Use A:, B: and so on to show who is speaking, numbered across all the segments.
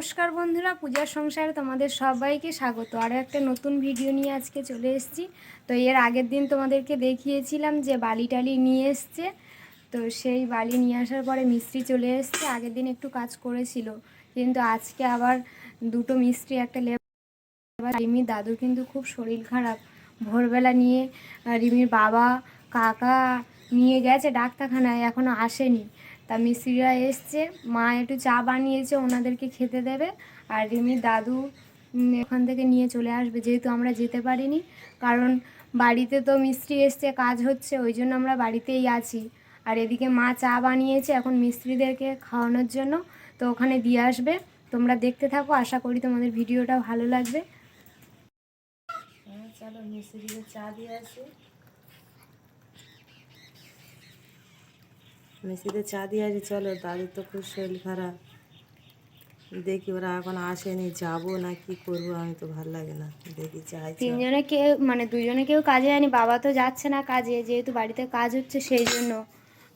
A: নমস্কার বন্ধুরা, পূজার সংসারে তোমাদের সবাইকে স্বাগত। আরও একটা নতুন ভিডিও নিয়ে আজকে চলে এসেছি। তো এর আগের দিন তোমাদেরকে দেখিয়েছিলাম যে বালি টালি নিয়ে এসছে। তো সেই বালি নিয়ে আসার পরে মিস্ত্রি চলে এসছে। আগের দিন একটু কাজ করেছিল, কিন্তু আজকে আবার দুটো মিস্ত্রি, একটা লেবার, রিমির দাদুর কিন্তু খুব শরীর খারাপ। ভোরবেলা নিয়ে রিমির বাবা, কাকা নিয়ে গেছে ডাক্তারখানায় এখনও আসেনি। তা মিস্ত্রিরা এসছে, মা একটু চা বানিয়েছে, ওনাদেরকে খেতে দেবে। আর রিমির দাদু এখান থেকে নিয়ে চলে আসবে, যেহেতু আমরা যেতে পারিনি। কারণ বাড়িতে তো মিস্ত্রি এসছে, কাজ হচ্ছে, ওই জন্য আমরা বাড়িতেই আছি। আর এদিকে মা চা বানিয়েছে এখন মিস্ত্রিদেরকে খাওয়ানোর জন্য, তো ওখানে দিয়ে আসবে। তোমরা দেখতে থাকো, আশা করি তোমাদের ভিডিওটা ভালো লাগবে।
B: হ্যাঁ চলো মিস্ত্রিকে চা দিয়ে আসি। মিস্ত্রিতে চা দিয়ে আসি চলো। দাদুর তো খুব শরীর খারাপ। দেখি ওরা এখন আসেনি যাব না কি করব আমি তো ভালো লাগে না। দেখি যাই চল।
A: তিনজনে কেউ মানে দুজনে কেউ কাজে যায়নি বাবা তো যাচ্ছে না কাজে যেহেতু বাড়িতে কাজ হচ্ছে সেই জন্য।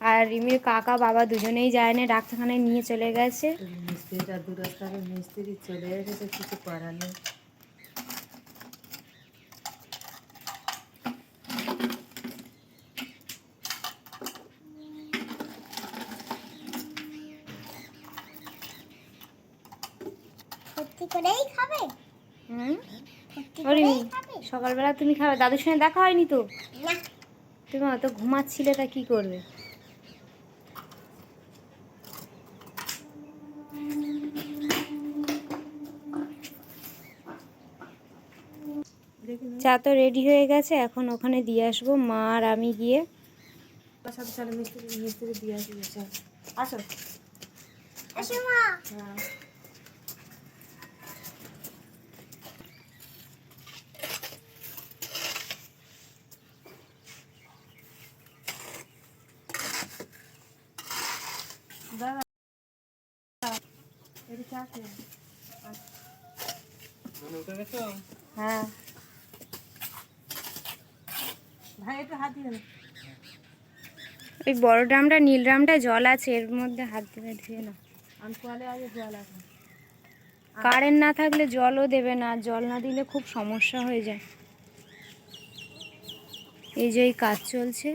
A: আর রিমির কাকা বাবা দুজনেই যায় না ডাক্তারখানায় নিয়ে চলে গেছে।
B: মিস্ত্রিটা দূরস্থানে মিস্ত্রি চলে এসেছে কিছু করার নেই।
A: সকালবেলা তুমি খাবে। দাদুর সঙ্গে দেখা হয়নি তো? তুমি অত ঘুমাচ্ছিলে তা কি করবে? চা তো রেডি হয়ে গেছে এখন ওখানে দিয়ে আসব। মা আর আমি গিয়ে
B: মিস্ত্রি মিস্ত্রি দিয়ে আসি চল। আসো।
C: আসো মা
B: হ্যাঁ দাদা এটা চা খেয়ে হ্যাঁ। ভাই একটু হাত দিয়ে
A: ওই বড় ড্রামটা নীল ড্রামটা জল আছে এর মধ্যে হাত দিয়ে ধুয়ে না কারেন্ট না থাকলে জলও দেবে না জল না দিলে খুব সমস্যা হয়ে যায়। এই যে এই কাজ চলছে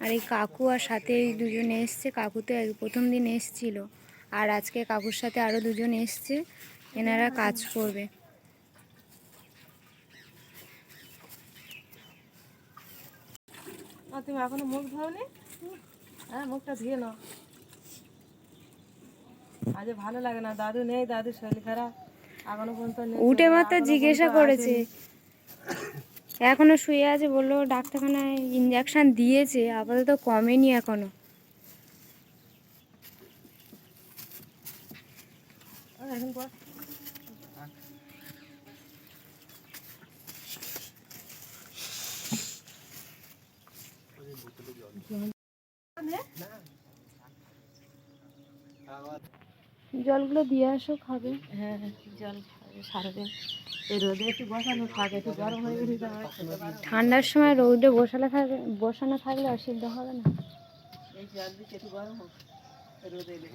A: আর এই কাকু আর সাথে এই দুজনে এসছে কাকু তো প্রথম দিন এসছিল। আর আজকে কাকুর সাথে আরও দুজন এসছে এনারা কাজ করবে।
B: তুমি এখনও মুখ ধোনি হ্যাঁ মুখটা ধুয়ে নাও। আজ ভালো লাগে না দাদু নেই দাদু শরীর খারাপ। এখনও পর্যন্ত
A: উঠে মাত্র জিজ্ঞাসা করেছে। এখনও শুয়ে আছে বলল ডাক্তারখানায় ইঞ্জেকশন দিয়েছে আপাতত কমেনি
B: এখনও। এখন পর
A: জলগুলো দিয়ে আসো খাবে
B: হ্যাঁ হ্যাঁ, জল খাবে সারাদিন এই রোদে একটু বসানো থাকে একটু গরম হয়ে গেলে।
A: ঠান্ডার সময় রৌদে বসালে থাকে বসানো থাকলে অসুবিধা হবে না
B: এই জল দিচ্ছে একটু গরম হোক রোদে এলে।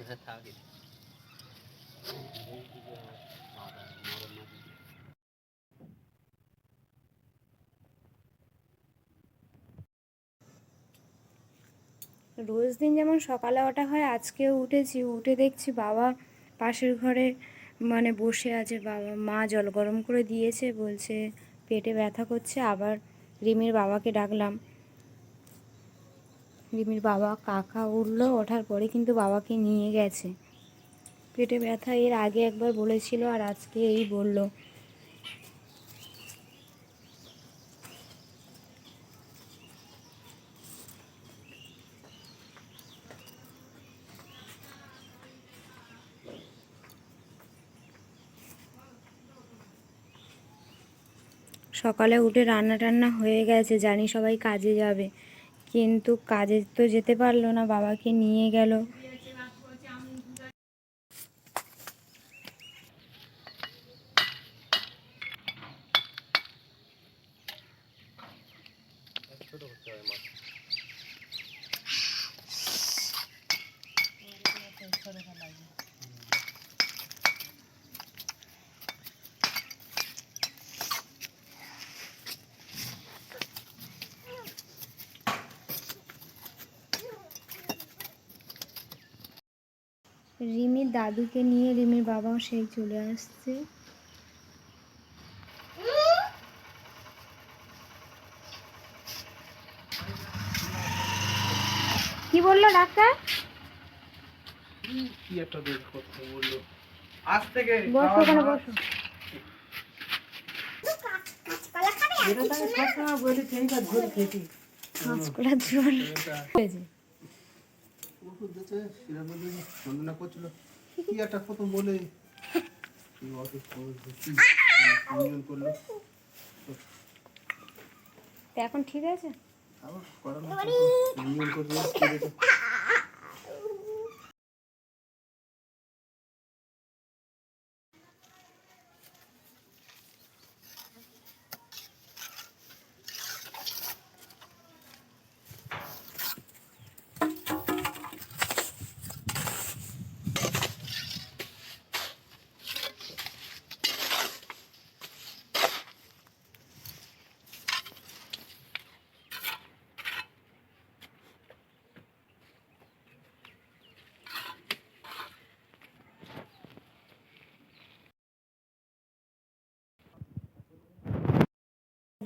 A: রোজ দিন যেমন সকালে ওঠা হয়, আজকেও উঠেছি। উঠে দেখছি বাবা পাশের ঘরে মানে বসে আছে। বাবা, মা জল গরম করে দিয়েছে, বলছে পেটে ব্যথা করছে, আবার রিমির বাবাকে ডাকলাম। রিমির বাবা কাকা উঠল, ওঠার পরে কিন্তু বাবাকে নিয়ে গেছে। পেটে ব্যথা, এর আগে একবার বলেছিল আর আজকে এই বলল। সকালে উঠে রান্না টান্না হয়ে গেছে, জানি সবাই কাজে যাবে। কিন্তু কাজে তো যেতে পারল না, বাবাকে নিয়ে গেল। রিমির দাদুকে নিয়ে রিমির বাবাও সেই চলে আসছে। কি বলল ডাক্তার?
D: কি একটা বের করতে বলল। আজ থেকে
A: বসো ওখানে বসো।
C: কাঁচকলা খাবে
B: এটা তো আমি সবসময় বলি সেইটা ঝোল খেতে
A: কাঁচকড়া ঝোল
D: বন্দনা করছিল। কি একটা বলে। কি অসুস্থ হয়েছে, করল।
A: এখন ঠিক আছে?
D: আবার করানো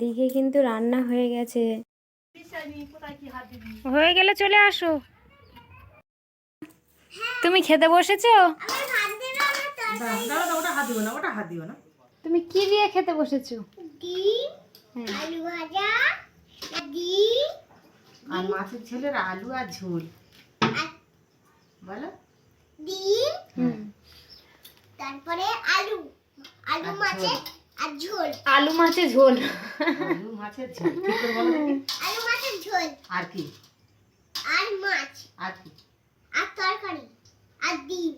A: দিকে কিন্তু রান্না হয়ে গেছে। হয়ে গেলে চলে আসো। তুমি খেতে বসেছো? তুমি কি দিয়ে খেতে বসেছো।
C: আলু ভাজা
B: আর মাছের ছেলের আলু আর ঝোল। বলো।
C: ডিম তারপরে আলু। আলু মাছের
A: আলু মাছের ঝোল।
B: আলু মাছের ঝোল। ঠিক করে বলো
C: আলু মাছের ঝোল।
B: আর কি?
C: আর মাছ।
B: আর কি?
C: আর তরকারি। আর ডিম।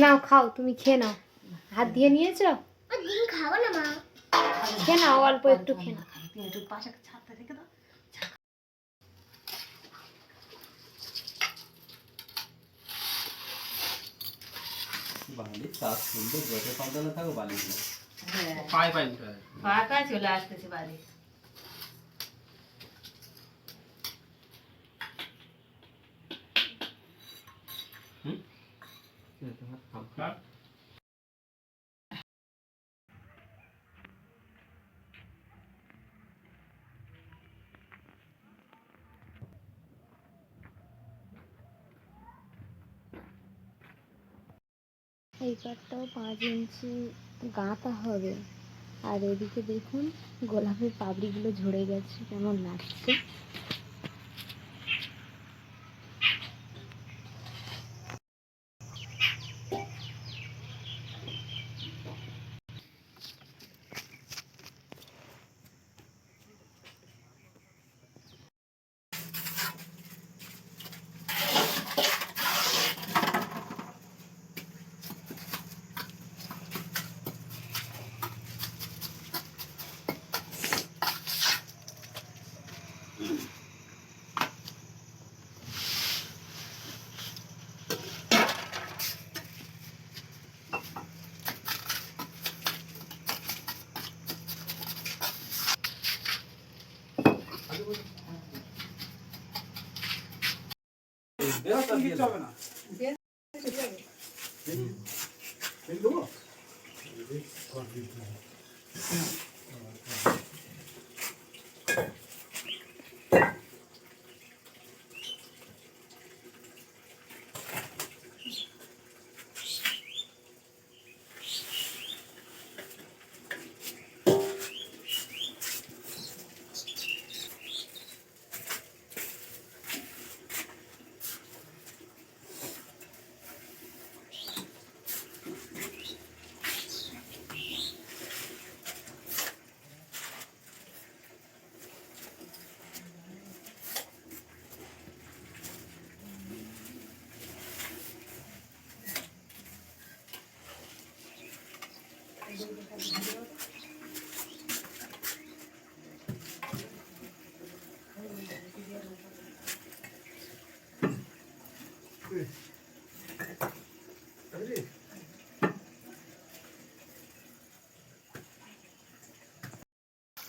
A: নাও খাও তুমি খেয়ে নাও। হাত দিয়ে নিয়েছো?
C: ডিম খাও না মা।
A: খেয়ে নাও অল্প একটু খেয়ে নাও।
B: একটু পাশে
E: বালি চাষ করলে যত সাবধানে থাকো বালি।
B: হ্যাঁ
D: পায়ে পায়ে উঠে।
B: ফাঁকা চলে আসতেছে বাড়ি
D: কাট।
A: এই কাঠটাও পাঁচ ইঞ্চি গাঁথা হবে। আর এদিকে দেখুন, গোলাপের পাপড়িগুলো ঝরে গেছে, কেমন লাগছে। হবে না।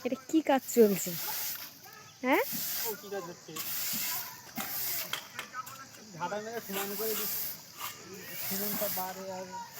A: এটা কি কাজ চলছে? হ্যাঁ?
D: ঝাড়া মেরে সমান করে দিচ্ছি। সিমেন্টটা বারে হয়ে যাবে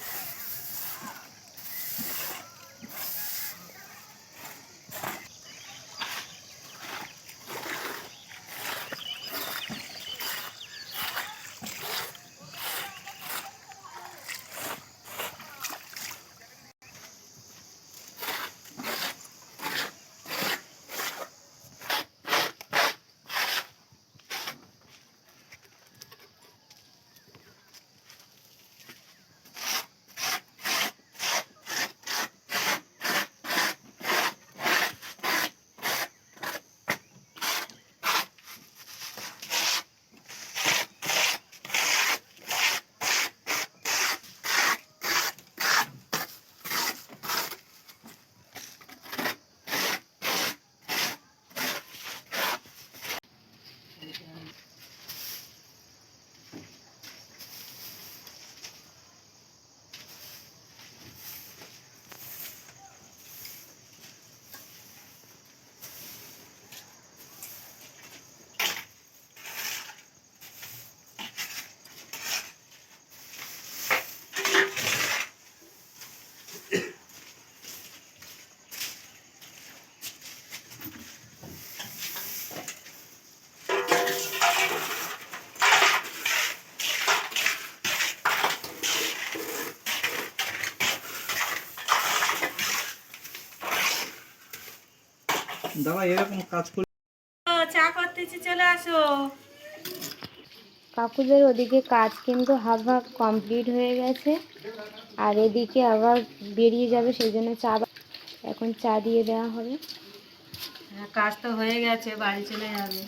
D: দাদা এরকম কাজ করে
B: চা করতেছি চলে আসো।
A: কাকুদের ওদিকে কাজ কিন্তু হাফ হাফ কমপ্লিট হয়ে গেছে। আর এদিকে আবার বেরিয়ে যাবে সেই জন্য চা এখন চা দিয়ে দেওয়া হবে।
B: হ্যাঁ, কাজ তো হয়ে গেছে বাড়ি চলে যাবে।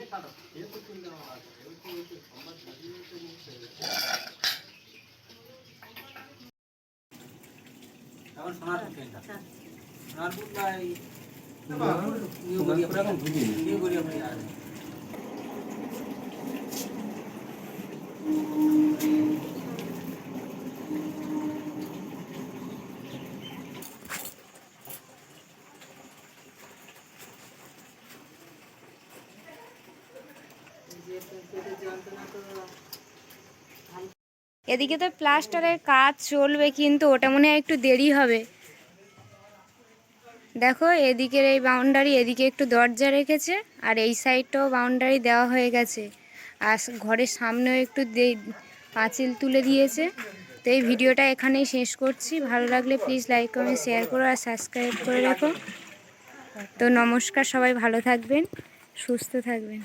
E: এখন చేపట్టుందా ఎవరికి సంబంధం सोनारपुर सोनारपुर का
A: এদিকে তো প্লাস্টারের কাজ চলবে, কিন্তু ওটা মনে হয় একটু দেরি হবে। দেখো, এদিকের এই বাউন্ডারি এদিকে একটু দরজা রেখেছে, আর এই সাইডটাও বাউন্ডারি দেওয়া হয়ে গেছে। আর ঘরের সামনেও একটু পাঁচিল তুলে দিয়েছে। তো এই ভিডিওটা এখানেই শেষ করছি। ভালো লাগলে প্লিজ লাইক কমেন্ট শেয়ার করো আর সাবস্ক্রাইব করে রাখো। তো নমস্কার, সবাই ভালো থাকবেন, সুস্থ থাকবেন।